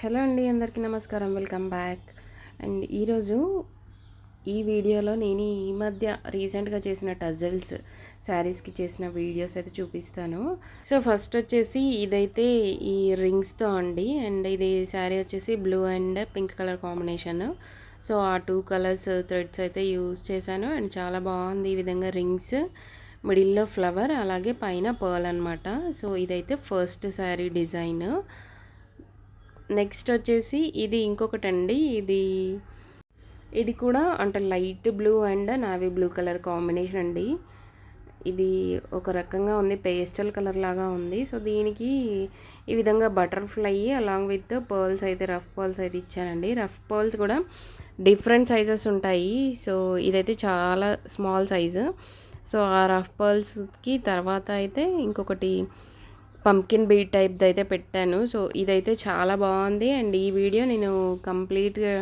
Hello అండి అందరికీ నమస్కారం. Welcome back. అండ్ ఈరోజు ఈ వీడియోలో నేను ఈ మధ్య రీసెంట్గా చేసిన టజల్స్ శారీస్కి చేసిన వీడియోస్ అయితే చూపిస్తాను. సో ఫస్ట్ వచ్చేసి ఇదైతే ఈ రింగ్స్తో అండి. అండ్ ఇది శారీ వచ్చేసి blue and pink colour combination. So ఆ టూ కలర్స్ థ్రెడ్స్ అయితే యూజ్ చేశాను. అండ్ చాలా బాగుంది ఈ విధంగా రింగ్స్. మిడిల్లో ఫ్లవర్ అలాగే పైన పర్ల్ అనమాట సో ఇదైతే ఫస్ట్ శారీ డిజైన్. నెక్స్ట్ వచ్చేసి ఇది ఇంకొకటి అండి ఇది ఇది కూడా అంటే light blue and navy blue colour combination అండి. ఇది ఒక రకంగా ఉంది పేస్టల్ కలర్ లాగా ఉంది. సో దీనికి ఈ విధంగా బటర్ఫ్లై అలాంగ్ విత్ పర్ల్స్ అయితే రఫ్ పర్ల్స్ అయితే ఇచ్చానండి. రఫ్ పర్ల్స్ కూడా డిఫరెంట్ సైజెస్ ఉంటాయి. సో ఇదైతే చాలా స్మాల్ సైజు. సో ఆ రఫ్ పర్ల్స్కి తర్వాత అయితే ఇంకొకటి పంకిన్ బీట్ టైప్ది అయితే పెట్టాను. సో ఇదైతే చాలా బాగుంది. అండ్ ఈ వీడియో నేను కంప్లీట్గా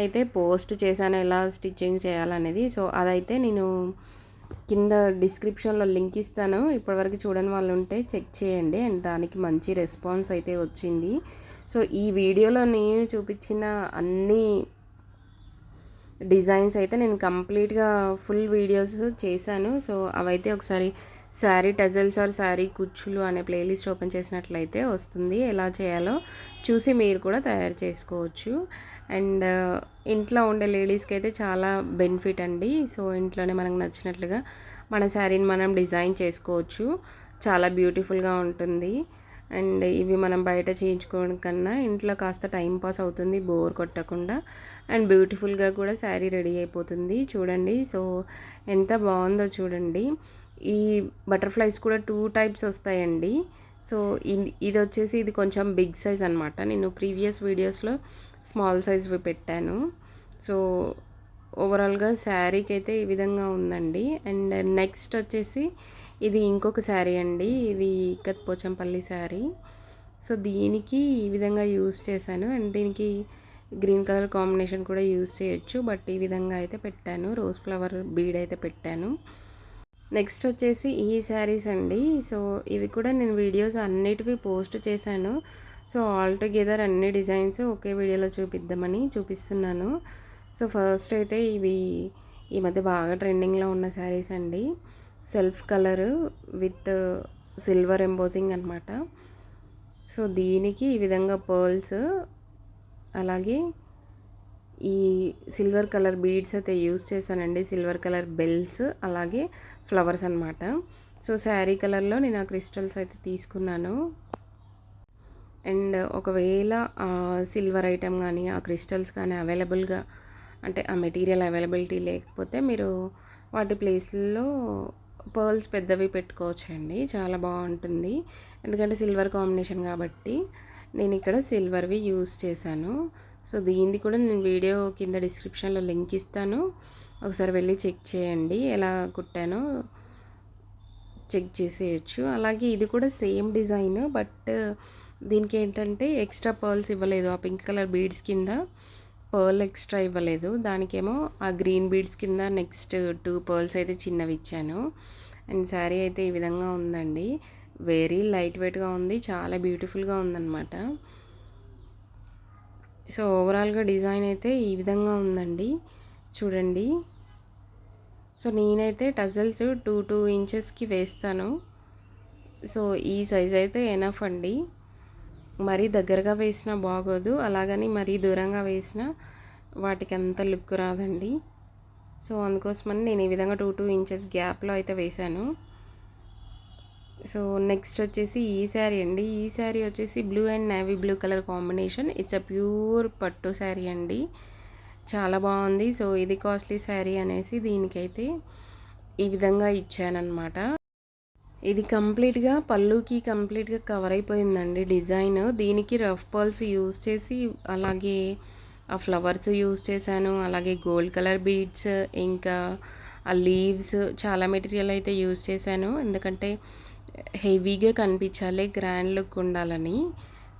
అయితే పోస్ట్ చేశాను. ఎలా స్టిచ్చింగ్ చేయాలనేది. సో అదైతే నేను కింద డిస్క్రిప్షన్లో లింక్ ఇస్తాను. ఇప్పటివరకు చూడని వాళ్ళు ఉంటే చెక్ చేయండి. అండ్ దానికి మంచి రెస్పాన్స్ అయితే వచ్చింది. సో ఈ వీడియోలో నేను చూపించిన అన్ని డిజైన్స్ అయితే నేను కంప్లీట్గా ఫుల్ వీడియోస్ చేశాను. సో అవైతే ఒకసారి శారీ టజల్స్ ఆర్ శారీ కుచ్చులు అనే ప్లేలిస్ట్ ఓపెన్ చేసినట్లయితే వస్తుంది. ఎలా చేయాలో చూసి మీరు కూడా తయారు చేసుకోవచ్చు. అండ్ uh, ఇంట్లో ఉండే లేడీస్కి అయితే చాలా బెనిఫిట్ అండి. సో ఇంట్లోనే మనకు నచ్చినట్లుగా మన శారీని మనం డిజైన్ చేసుకోవచ్చు. చాలా బ్యూటిఫుల్గా ఉంటుంది. అండ్ ఇవి మనం బయట చేయించుకోవడం కన్నా ఇంట్లో కాస్త టైం పాస్ అవుతుంది బోర్ కొట్టకుండా. అండ్ బ్యూటిఫుల్గా కూడా శారీ రెడీ అయిపోతుంది. చూడండి. సో ఎంత బాగుందో చూడండి. ఈ బటర్ఫ్లైస్ కూడా టూ టైప్స్ వస్తాయండి. సో ఇది వచ్చేసి ఇది కొంచెం బిగ్ సైజ్ అనమాట నేను ప్రీవియస్ వీడియోస్లో స్మాల్ సైజ్వి పెట్టాను. సో ఓవరాల్గా శారీకి అయితే ఈ విధంగా ఉందండి. అండ్ నెక్స్ట్ వచ్చేసి ఇది ఇంకొక శారీ అండి. ఇది ఇక్కత్ పోచంపల్లి శారీ. సో దీనికి ఈ విధంగా యూస్ చేశాను. అండ్ దీనికి గ్రీన్ కలర్ కాంబినేషన్ కూడా యూస్ చేయొచ్చు. బట్ ఈ విధంగా అయితే పెట్టాను. రోజ్ ఫ్లవర్ బీడ్ అయితే పెట్టాను. నెక్స్ట్ వచ్చేసి ఈ శారీస్ అండి. సో ఇవి కూడా నేను వీడియోస్ అన్నిటివి పోస్ట్ చేశాను. సో ఆల్ టుగెదర్ అన్ని డిజైన్స్ ఒకే వీడియోలో చూపిద్దామని చూపిస్తున్నాను. సో ఫస్ట్ అయితే ఇవి ఈ మధ్య బాగా ట్రెండింగ్లో ఉన్న శారీస్ అండి. Self colour with silver embossing అనమాట సో దీనికి ఈ విధంగా పర్ల్స్ అలాగే ఈ సిల్వర్ కలర్ బీడ్స్ అయితే యూస్ చేశానండి. సిల్వర్ కలర్ బెల్స్ అలాగే ఫ్లవర్స్ అనమాట సో శారీ కలర్లో నేను ఆ క్రిస్టల్స్ అయితే తీసుకున్నాను. అండ్ ఒకవేళ సిల్వర్ ఐటెం కానీ ఆ క్రిస్టల్స్ కానీ అవైలబుల్గా అంటే ఆ మెటీరియల్ అవైలబిలిటీ లేకపోతే మీరు వాటి ప్లేస్లో పర్ల్స్ పెద్దవి పెట్టుకోవచ్చండి. చాలా బాగుంటుంది. ఎందుకంటే సిల్వర్ కాంబినేషన్ కాబట్టి నేను ఇక్కడ సిల్వర్వి యూస్ చేశాను. సో దీనిది కూడా నేను వీడియో కింద డిస్క్రిప్షన్లో లింక్ ఇస్తాను. ఒకసారి వెళ్ళి చెక్ చేయండి ఎలా కుట్టానో చెక్ చేసేయచ్చు. అలాగే ఇది కూడా సేమ్ డిజైన్ బట్ దీనికి ఏంటంటే ఎక్స్ట్రా పర్ల్స్ ఇవ్వలేదు. ఆ పింక్ కలర్ బీడ్స్ కింద పర్ల్ ఎక్స్ట్రా ఇవ్వలేదు. దానికేమో ఆ గ్రీన్ బీడ్స్ కింద నెక్స్ట్ టూ పర్ల్స్ అయితే చిన్నవి ఇచ్చాను. అండ్ శారీ అయితే ఈ విధంగా ఉందండి. వెరీ లైట్ వెయిట్గా ఉంది చాలా బ్యూటిఫుల్గా ఉందన్నమాట. సో ఓవరాల్గా డిజైన్ అయితే ఈ విధంగా ఉందండి. చూడండి. సో నేనైతే టజల్స్ టూ టూ ఇంచెస్కి వేస్తాను. సో ఈ సైజ్ అయితే ఎనఫ్ అండి. మరీ దగ్గరగా వేసినా బాగోదు. అలాగని మరీ దూరంగా వేసినా వాటికి అంత లుక్ రాదండి. సో అందుకోసమని నేను ఈ విధంగా టూ టూ ఇంచెస్ గ్యాప్లో అయితే వేశాను. సో నెక్స్ట్ వచ్చేసి ఈ శారీ అండి. ఈ శారీ వచ్చేసి blue and navy blue colour combination it's a pure పట్టు శారీ అండి. చాలా బాగుంది. సో ఇది కాస్ట్లీ శారీ అనేసి దీనికైతే ఈ విధంగా ఇచ్చానమాట ఇది కంప్లీట్గా పళ్ళుకి కంప్లీట్గా కవర్ అయిపోయిందండి డిజైన్. దీనికి రఫ్ పర్ల్స్ యూస్ చేసి అలాగే ఆ ఫ్లవర్స్ యూజ్ చేశాను. అలాగే గోల్డ్ కలర్ బీడ్స్ ఇంకా ఆ లీవ్స్ చాలా మెటీరియల్ అయితే యూజ్ చేశాను. ఎందుకంటే హెవీగా కనిపించాలి గ్రాండ్ లుక్ ఉండాలని.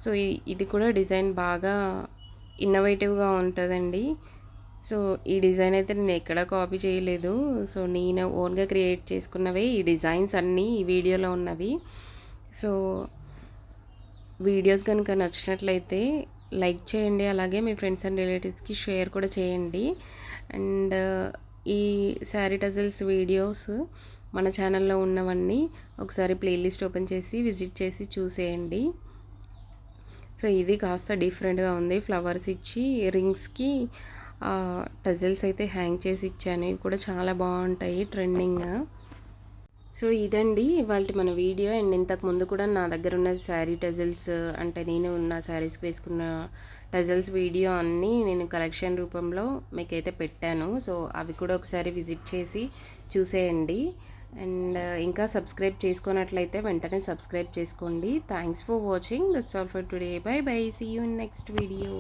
సో ఇది కూడా డిజైన్ బాగా ఇన్నోవేటివ్గా ఉంటుందండి. సో ఈ డిజైన్ అయితే నేను ఎక్కడా కాపీ చేయలేదు. సో నేను ఓన్గా క్రియేట్ చేసుకున్నవే ఈ డిజైన్స్ అన్నీ ఈ వీడియోలో ఉన్నవి. సో వీడియోస్ కనుక నచ్చినట్లయితే లైక్ చేయండి అలాగే మీ ఫ్రెండ్స్ అండ్ రిలేటివ్స్కి షేర్ కూడా చేయండి. అండ్ ఈ శారీ టజల్స్ వీడియోస్ మన ఛానల్లో ఉన్నవన్నీ ఒకసారి ప్లేలిస్ట్ ఓపెన్ చేసి విజిట్ చేసి చూసేయండి. సో ఇది కాస్త డిఫరెంట్గా ఉంది. ఫ్లవర్స్ ఇచ్చి రింగ్స్కి టజల్స్ అయితే హ్యాంగ్ చేసి ఇచ్చాను. ఇవి కూడా చాలా బాగుంటాయి. ట్రెండింగ్. సో ఇదండి ఇవాళ మన వీడియో. అండ్ ఇంతకు ముందు కూడా నా దగ్గర ఉన్న శారీ టజల్స్ అంటే నేను ఉన్న శారీస్కి వేసుకున్న టజల్స్ వీడియో అన్నీ నేను కలెక్షన్ రూపంలో మీకైతే పెట్టాను. సో అవి కూడా ఒకసారి విజిట్ చేసి చూసేయండి. అండ్ ఇంకా సబ్స్క్రైబ్ చేసుకున్నట్లయితే వెంటనే సబ్స్క్రైబ్ చేసుకోండి. Thanks for watching that's all for today bye bye see you in next video